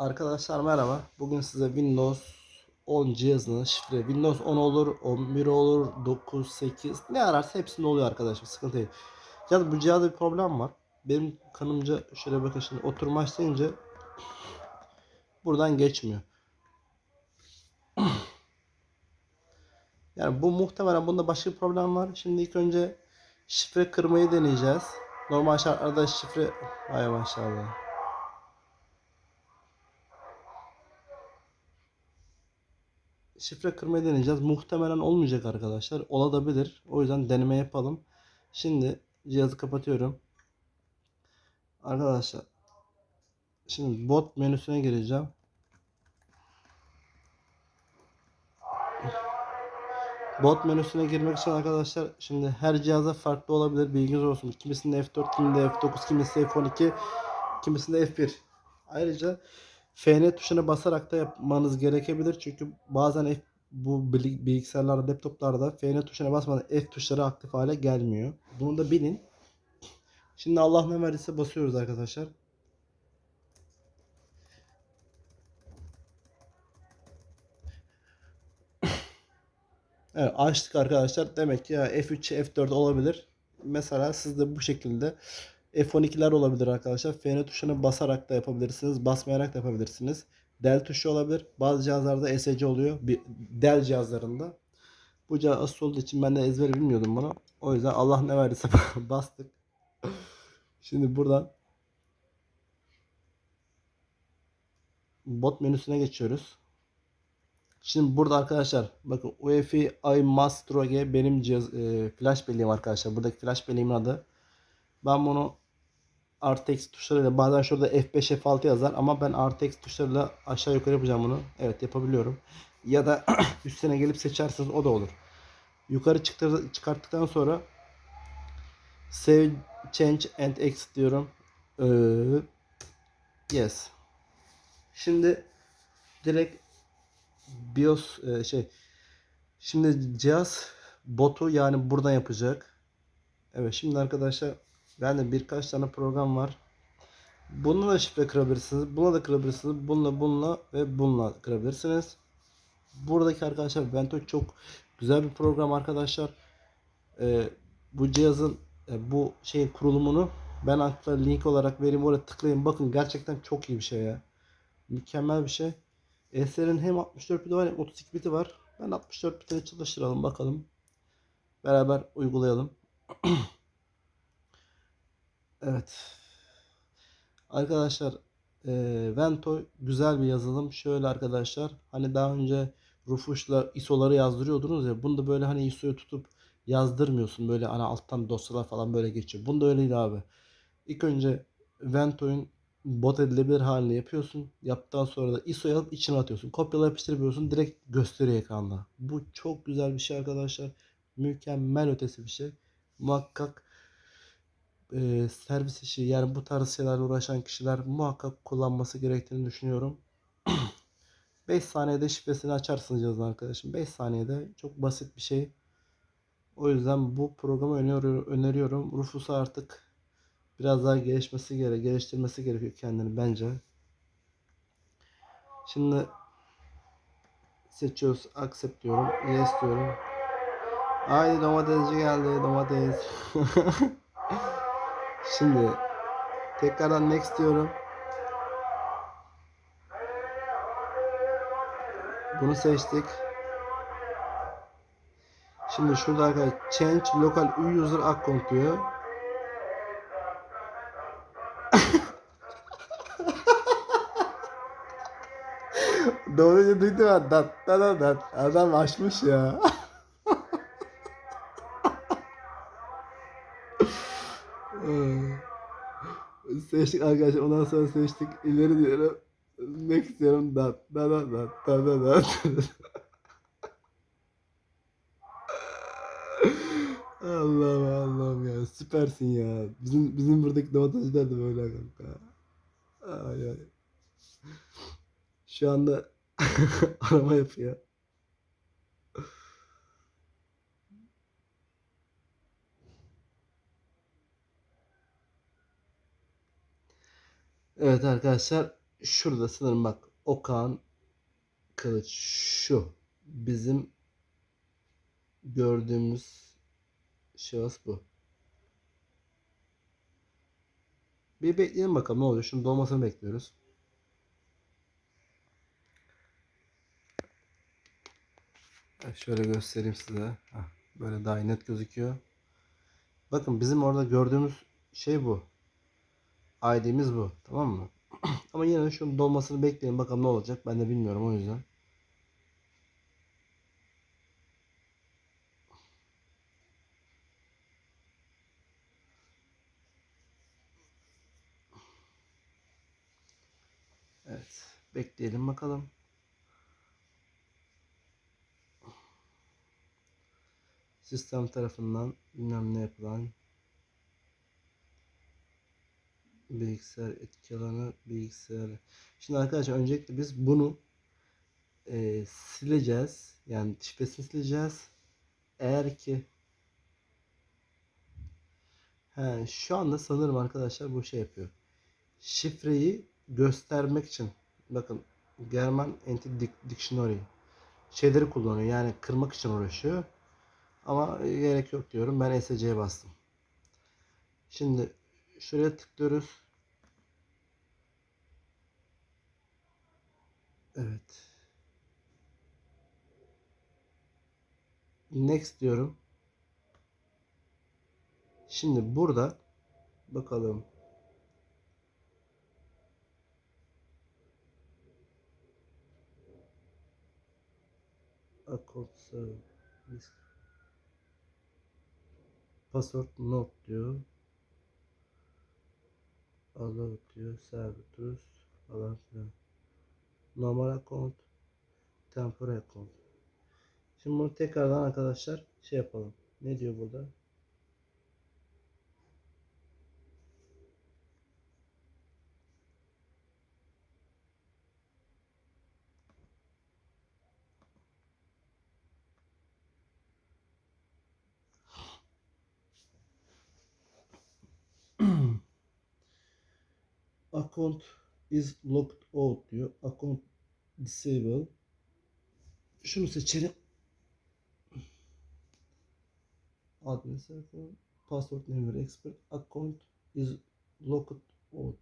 Arkadaşlar merhaba. Bugün size Windows 10 cihazının şifre Windows 10 olur, 11 olur, 9, 8 ne ararsa hepsinde oluyor arkadaşlar. Sıkıntı değil. Ya bu cihazda bir problem var. Benim kanımca şöyle bakın şimdi oturma başlayınca buradan geçmiyor. Yani bu muhtemelen bunda başka bir problem var. Şimdi ilk önce şifre kırmayı deneyeceğiz. Normal şartlarda şifre... Ay maşallah. Şifre kırmayı deneyeceğiz. Muhtemelen olmayacak arkadaşlar. Olabilir. O yüzden deneme yapalım. Şimdi cihazı kapatıyorum. Arkadaşlar şimdi bot menüsüne gireceğim. Bot menüsüne girmek için arkadaşlar şimdi her cihaza farklı olabilir bilginiz olsun. Kimisinde F4, kimisinde F9, kimisinde F12, kimisinde F1. Ayrıca FN tuşuna basarak da yapmanız gerekebilir. Çünkü bazen F, bu bilgisayarlarda, laptoplarda FN tuşuna basmadan F tuşları aktif hale gelmiyor. Bunu da bilin. Şimdi Allah ne verdiyse basıyoruz arkadaşlar. Evet açtık arkadaşlar. Demek ki ya F3, F4 olabilir. Mesela siz de bu şekilde F12'ler olabilir arkadaşlar. FN tuşuna basarak da yapabilirsiniz. Basmayarak da yapabilirsiniz. Del tuşu olabilir. Bazı cihazlarda SC oluyor. Bir Del cihazlarında. Bu cihaz asıl olduğu için ben de ezberi bilmiyordum bunu. O yüzden Allah ne verdiyse bastık. Şimdi buradan bot menüsüne geçiyoruz. Şimdi burada arkadaşlar bakın UEFI iMastro G benim cihaz e, flash belleğim arkadaşlar. Buradaki flash belleğimin adı. Ben bunu RTX tuşlarıyla bazen şurada F5 F6 yazar ama ben RTX tuşlarıyla aşağı yukarı yapacağım bunu. Evet yapabiliyorum. Ya da üstüne gelip seçerseniz o da olur. Yukarı çıkarttıktan sonra Save Change and Exit diyorum. Ee, yes. Şimdi direkt BIOS e, şey şimdi cihaz botu yani buradan yapacak. Evet şimdi arkadaşlar bende birkaç tane program var. Bununla da şifre kırabilirsiniz. Bununla da kırabilirsiniz. Bununla bununla ve bununla kırabilirsiniz. Buradaki arkadaşlar Vento çok güzel bir program arkadaşlar. Ee, bu cihazın e, bu şeyin kurulumunu ben altta link olarak vereyim oraya tıklayın. Bakın gerçekten çok iyi bir şey ya. Mükemmel bir şey. Eser'in hem 64 biti var hem 32 biti var. Ben 64 bitini çalıştıralım bakalım. Beraber uygulayalım. evet. Arkadaşlar e, Vento güzel bir yazılım. Şöyle arkadaşlar hani daha önce Rufus'la ISO'ları yazdırıyordunuz ya. Bunda böyle hani ISO'yu tutup yazdırmıyorsun. Böyle hani alttan dosyalar falan böyle geçiyor. Bunda öyle değil abi. İlk önce Vento'nun bot edilebilir haline yapıyorsun. Yaptıktan sonra da ISO'yu alıp içine atıyorsun. Kopyala yapıştırmıyorsun. Direkt gösteriyor ekranda. Bu çok güzel bir şey arkadaşlar. Mükemmel ötesi bir şey. Muhakkak e, servis işi yani bu tarz şeylerle uğraşan kişiler muhakkak kullanması gerektiğini düşünüyorum. 5 saniyede şifresini açarsınız cihazın arkadaşım. 5 saniyede çok basit bir şey. O yüzden bu programı öneriyorum. Rufus'a artık biraz daha gelişmesi gerek, geliştirmesi gerekiyor kendini bence. Şimdi seçiyoruz, accept diyorum, yes diyorum. Haydi domatesci geldi, domates. Şimdi tekrardan next diyorum. Bunu seçtik. Şimdi şurada arkadaşlar change local user account diyor. Doğruca duydum dat. Adam açmış ya. Seçtik arkadaşlar. Ondan sonra seçtik. İleri diyorum. Next diyorum. Dat dat dat dat dat dat dat. Allah'ım Allah'ım ya süpersin ya. Bizim bizim buradaki domatesciler de böyle kanka. Ay ay. Şu anda arama yapıyor. Evet arkadaşlar şurada sanırım bak Okan Kılıç şu bizim gördüğümüz şahıs bu. Bir bekleyelim bakalım ne oluyor. Şunun dolmasını bekliyoruz. Şöyle göstereyim size. Böyle daha net gözüküyor. Bakın bizim orada gördüğümüz şey bu. ID'miz bu. Tamam mı? Ama yine de şunun dolmasını bekleyin bakalım ne olacak. Ben de bilmiyorum o yüzden. Evet. Bekleyelim bakalım. Sistem tarafından bilmem ne yapılan bilgisayar etki alanı bilgisayar. Şimdi arkadaşlar öncelikle biz bunu e, sileceğiz. Yani şifresini sileceğiz. Eğer ki he, şu anda sanırım arkadaşlar bu şey yapıyor. Şifreyi göstermek için bakın German Anti Dictionary şeyleri kullanıyor. Yani kırmak için uğraşıyor. Ama gerek yok diyorum. Ben SC'ye bastım. Şimdi şuraya tıklıyoruz. Evet. Next diyorum. Şimdi burada bakalım. Account. Password not diyor. Allow diyor. Servitus falan filan. Normal account. Temporary account. Şimdi bunu tekrardan arkadaşlar şey yapalım. Ne diyor burada? Account is locked out diyor. Account disable. Şunu seçelim. Administrator password name expert account is locked out.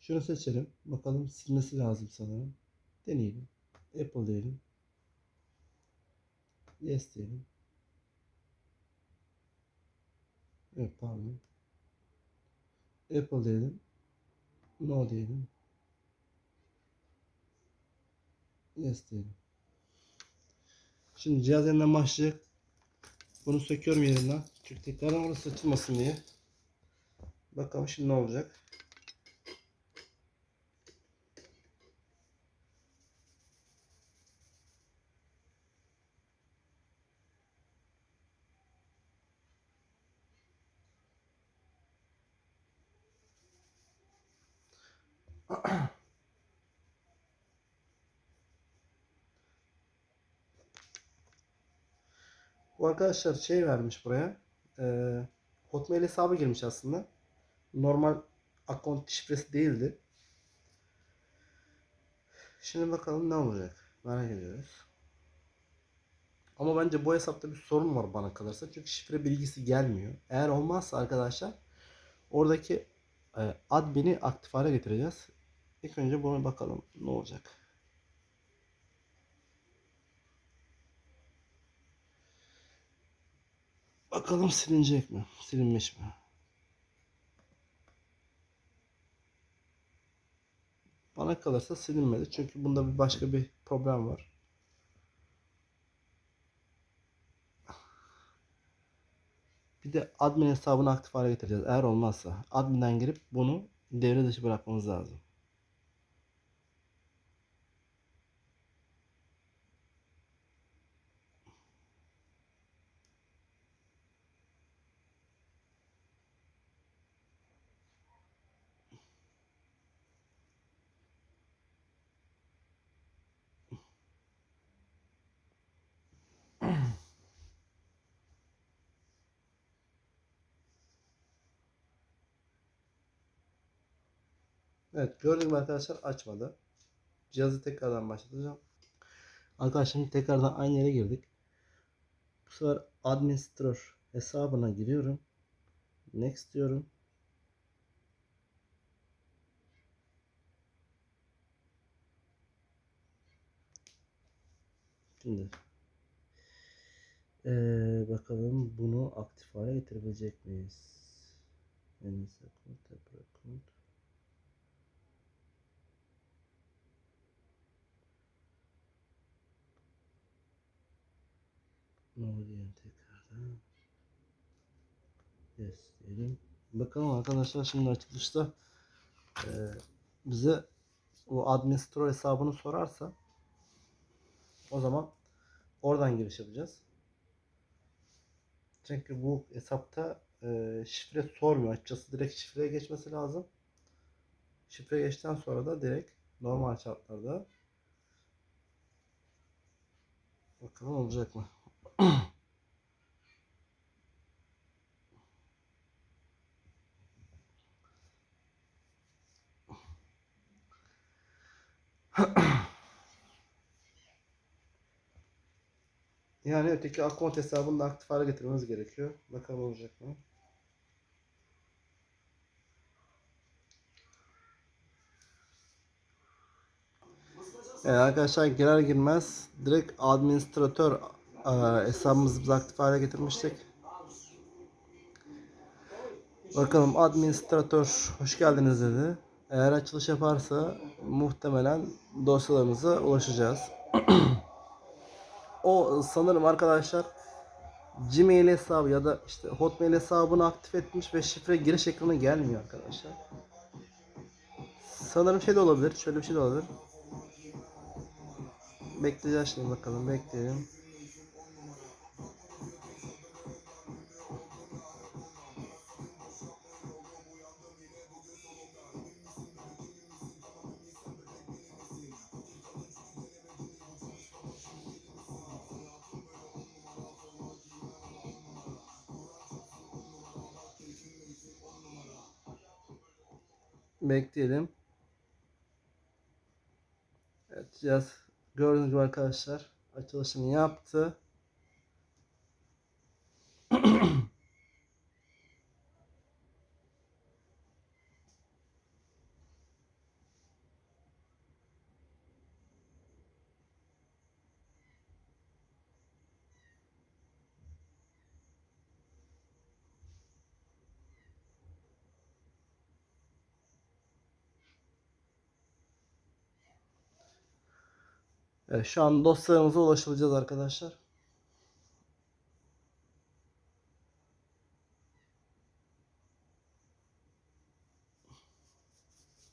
Şunu seçelim. Bakalım silmesi lazım sanırım. Deneyelim. Apple diyelim. Yes diyelim. Evet pardon. Apple diyelim. No diyelim. Yes diyelim. Şimdi cihaz yeniden başlayacak. Bunu söküyorum yerinden. Çünkü tekrardan orası açılmasın diye. Bakalım şimdi ne olacak. Bu arkadaşlar şey vermiş buraya. E, Hotmail hesabı girmiş aslında. Normal account şifresi değildi. Şimdi bakalım ne olacak. Merak ediyoruz. Ama bence bu hesapta bir sorun var bana kalırsa. Çünkü şifre bilgisi gelmiyor. Eğer olmazsa arkadaşlar oradaki e, admin'i aktif hale getireceğiz. İlk önce buna bakalım ne olacak. Bakalım silinecek mi? Silinmiş mi? Bana kalırsa silinmedi. Çünkü bunda bir başka bir problem var. Bir de admin hesabını aktif hale getireceğiz. Eğer olmazsa adminden girip bunu devre dışı bırakmamız lazım. Evet gördüğünüz gibi arkadaşlar açmadı. Cihazı tekrardan başlatacağım. Arkadaşlar şimdi tekrardan aynı yere girdik. Bu sefer administrator hesabına giriyorum. Next diyorum. Şimdi ee, bakalım bunu aktif hale getirebilecek miyiz? En second, account. No diyelim tekrardan. Yes diyelim. Bakalım arkadaşlar şimdi açılışta e, bize o administrator hesabını sorarsa o zaman oradan giriş yapacağız. Çünkü bu hesapta e, şifre sormuyor. Açıkçası direkt şifreye geçmesi lazım. Şifre geçten sonra da direkt normal şartlarda bakalım olacak mı? Yani öteki account hesabını da aktif hale getirmemiz gerekiyor. Bakalım olacak mı? Evet arkadaşlar girer girmez direkt administratör hesabımızı biz aktif hale getirmiştik. Bakalım administratör hoş geldiniz dedi. Eğer açılış yaparsa muhtemelen dosyalarımıza ulaşacağız. o sanırım arkadaşlar Gmail hesabı ya da işte Hotmail hesabını aktif etmiş ve şifre giriş ekranı gelmiyor arkadaşlar. Sanırım şey de olabilir. Şöyle bir şey de olabilir. Bekleyeceğiz şimdi bakalım. Bekleyelim. Bekleyelim. Evet cihaz gördüğünüz gibi arkadaşlar açılışını yaptı. Şu an dosyalarımıza ulaşılacağız arkadaşlar. Evet bekliyoruz. Aferin size. Allah ne cevherler varmış sizde.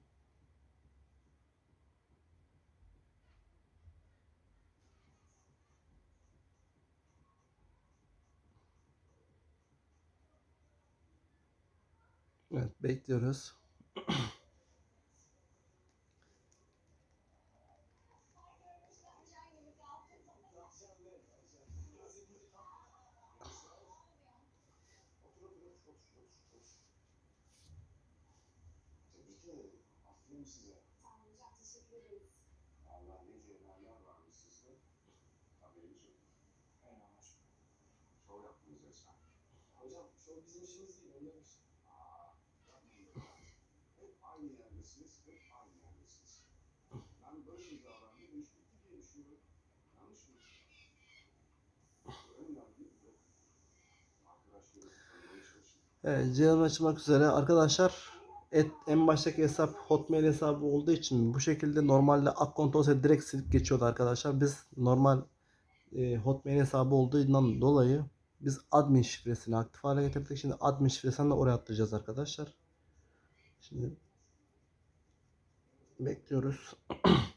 Haberiniz yok. Eyvallah. Şov yaptınız resmen. Hocam şov bizim işimiz değil. Onların işi. Aa, yapmayın böyle. Hep aynı yerdesiniz. Hep aynı yerdesiniz. Ben böyle bu iş bitti diye düşünüyorum. Yanlış mı? Evet cihaz açılmak üzere. Arkadaşlar et, en baştaki hesap Hotmail hesabı olduğu için bu şekilde normalde account olsa direkt silip geçiyordu arkadaşlar. Biz normal e, Hotmail hesabı olduğundan dolayı biz admin şifresini aktif hale getirdik. Şimdi admin şifresini de oraya atlayacağız arkadaşlar. Şimdi bekliyoruz.